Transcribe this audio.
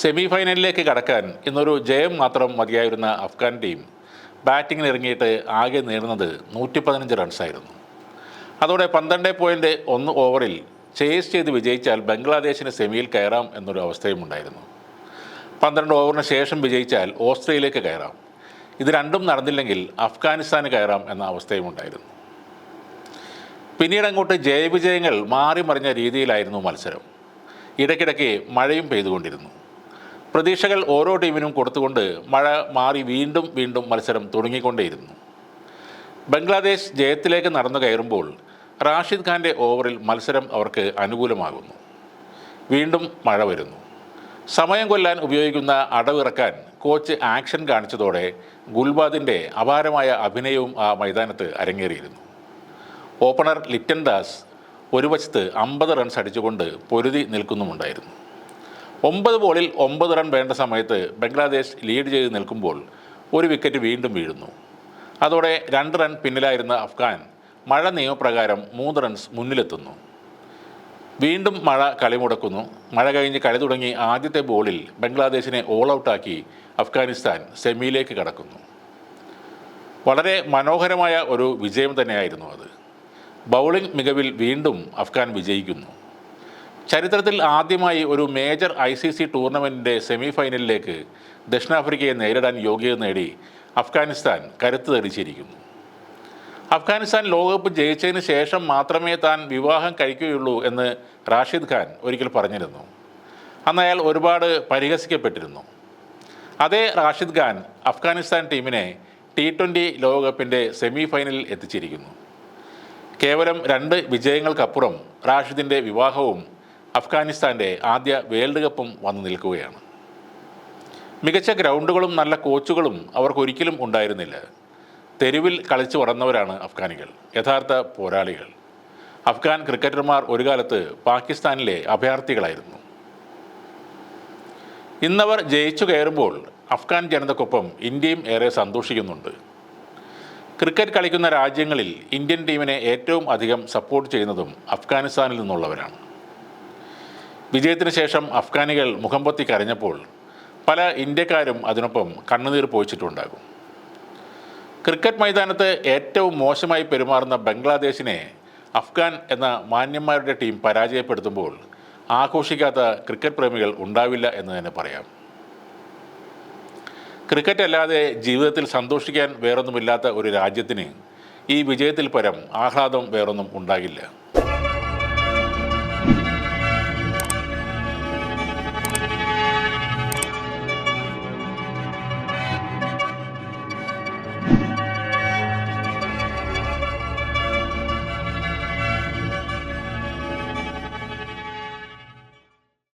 Semi ഫൈനലിലേക്ക് കടക്കാൻ ഇന്നൊരു ജയം മാത്രം മതിയായിരുന്ന അഫ്ഗാൻ ടീം ബാറ്റിങ്ങിന് ഇറങ്ങിയിട്ട് ആകെ നേടുന്നത് നൂറ്റി പതിനഞ്ച് റൺസായിരുന്നു. അതോടെ പന്ത്രണ്ട് പോയിന്റ് ഒന്ന് ഓവറിൽ ചേസ് ചെയ്ത് വിജയിച്ചാൽ ബംഗ്ലാദേശിന് സെമിയിൽ കയറാം എന്നൊരു അവസ്ഥയും ഉണ്ടായിരുന്നു. പന്ത്രണ്ട് ഓവറിന് ശേഷം വിജയിച്ചാൽ ഓസ്ട്രേലിയക്ക് കയറാം. ഇത് രണ്ടും നടന്നില്ലെങ്കിൽ അഫ്ഗാനിസ്ഥാന് കയറാം എന്ന അവസ്ഥയും ഉണ്ടായിരുന്നു. പിന്നീട് അങ്ങോട്ട് ജയവിജയങ്ങൾ മാറി മറിഞ്ഞ രീതിയിലായിരുന്നു മത്സരം. ഇടയ്ക്കിടയ്ക്ക് മഴയും പെയ്തുകൊണ്ടിരുന്നു. പ്രതീക്ഷകൾ ഓരോ ടീമിനും കൊടുത്തുകൊണ്ട് മഴ മാറി വീണ്ടും വീണ്ടും മത്സരം തുടങ്ങിക്കൊണ്ടേയിരുന്നു. ബംഗ്ലാദേശ് ജയത്തിലേക്ക് നടന്നു കയറുമ്പോൾ റാഷിദ് ഖാന്റെ ഓവറിൽ മത്സരം അവർക്ക് അനുകൂലമാകുന്നു. വീണ്ടും മഴ വരുന്നു. സമയം കൊല്ലാൻ ഉപയോഗിക്കുന്ന അടവിറക്കാൻ കോച്ച് ആക്ഷൻ കാണിച്ചതോടെ ഗുൽബാദിന്റെ അപാരമായ അഭിനയവും ആ മൈതാനത്ത് അരങ്ങേറിയിരുന്നു. ഓപ്പണർ ലിറ്റൻ ദാസ് ഒരു വശത്ത് അമ്പത് റൺസ് അടിച്ചുകൊണ്ട് പൊരുതി നിൽക്കുന്നുമുണ്ടായിരുന്നു. ഒമ്പത് ബോളിൽ ഒമ്പത് റൺ വേണ്ട സമയത്ത് ബംഗ്ലാദേശ് ലീഡ് ചെയ്ത് നിൽക്കുമ്പോൾ ഒരു വിക്കറ്റ് വീണ്ടും വീഴുന്നു. അതോടെ രണ്ട് റൺ പിന്നിലായിരുന്ന അഫ്ഗാൻ മഴ നിയമപ്രകാരം മൂന്ന് റൺസ് മുന്നിലെത്തുന്നു. വീണ്ടും മഴ കളി മുടക്കുന്നു. മഴ കഴിഞ്ഞ് കളി തുടങ്ങി ആദ്യത്തെ ബോളിൽ ബംഗ്ലാദേശിനെ ഓൾ ഔട്ടാക്കി അഫ്ഗാനിസ്ഥാൻ സെമിയിലേക്ക് കടക്കുന്നു. വളരെ മനോഹരമായ ഒരു വിജയം തന്നെയായിരുന്നു അത്. ബൗളിംഗ് മികവിൽ വീണ്ടും അഫ്ഗാൻ വിജയിക്കുന്നു. ചരിത്രത്തിൽ ആദ്യമായി ഒരു മേജർ ഐ സി സി ടൂർണമെന്റിന്റെ സെമി ഫൈനലിലേക്ക് ദക്ഷിണാഫ്രിക്കയെ നേരിടാൻ യോഗ്യത നേടി അഫ്ഗാനിസ്ഥാൻ കരുത്ത് തെളിച്ചിരിക്കുന്നു. അഫ്ഗാനിസ്ഥാൻ ലോകകപ്പ് ജയിച്ചതിന് ശേഷം മാത്രമേ താൻ വിവാഹം കഴിക്കുകയുള്ളൂ എന്ന് റാഷിദ് ഖാൻ ഒരിക്കൽ പറഞ്ഞിരുന്നു. അന്ന് അയാൾ ഒരുപാട് പരിഹസിക്കപ്പെട്ടിരുന്നു. അതേ റാഷിദ് ഖാൻ അഫ്ഗാനിസ്ഥാൻ ടീമിനെ ടി ട്വന്റി ലോകകപ്പിന്റെ സെമി ഫൈനലിൽ എത്തിച്ചിരിക്കുന്നു. കേവലം രണ്ട് വിജയങ്ങൾക്കപ്പുറം റാഷിദിന്റെ വിവാഹവും അഫ്ഗാനിസ്ഥാന്റെ ആദ്യ വേൾഡ് കപ്പും വന്നു നിൽക്കുകയാണ്. മികച്ച ഗ്രൗണ്ടുകളും നല്ല കോച്ചുകളും അവർക്കൊരിക്കലും ഉണ്ടായിരുന്നില്ല. തെരുവിൽ കളിച്ചു വളർന്നവരാണ് അഫ്ഗാനികൾ യഥാർത്ഥ പോരാളികൾ. അഫ്ഗാൻ ക്രിക്കറ്റർമാർ ഒരു കാലത്ത് പാകിസ്ഥാനിലെ അഭയാർത്ഥികളായിരുന്നു. ഇന്നവർ ജയിച്ചു കയറുമ്പോൾ അഫ്ഗാൻ ജനതക്കൊപ്പം ഇന്ത്യയും ഏറെ സന്തോഷിക്കുന്നുണ്ട്. ക്രിക്കറ്റ് കളിക്കുന്ന രാജ്യങ്ങളിൽ ഇന്ത്യൻ ടീമിനെ ഏറ്റവും അധികം സപ്പോർട്ട് ചെയ്യുന്നതും അഫ്ഗാനിസ്ഥാനിൽ നിന്നുള്ളവരാണ്. വിജയത്തിന് ശേഷം അഫ്ഗാനികൾ മുഖം പൊത്തി കരഞ്ഞപ്പോൾ പല ഇന്ത്യക്കാരും അതിനൊപ്പം കണ്ണുനീർ പോയിച്ചിട്ടുണ്ടാകും ക്രിക്കറ്റ് മൈതാനത്ത് ഏറ്റവും മോശമായി പെരുമാറുന്ന ബംഗ്ലാദേശിനെ അഫ്ഗാൻ എന്ന മാന്യന്മാരുടെ ടീം പരാജയപ്പെടുത്തുമ്പോൾ ആഘോഷിക്കാത്ത ക്രിക്കറ്റ് പ്രേമികൾ ഉണ്ടാവില്ല എന്ന് തന്നെ പറയാം. ക്രിക്കറ്റ് അല്ലാതെ ജീവിതത്തിൽ സന്തോഷിക്കാൻ വേറൊന്നുമില്ലാത്ത ഒരു രാജ്യത്തിന് ഈ വിജയത്തിൽ പരം ആഹ്ലാദം വേറൊന്നും ഉണ്ടാകില്ല.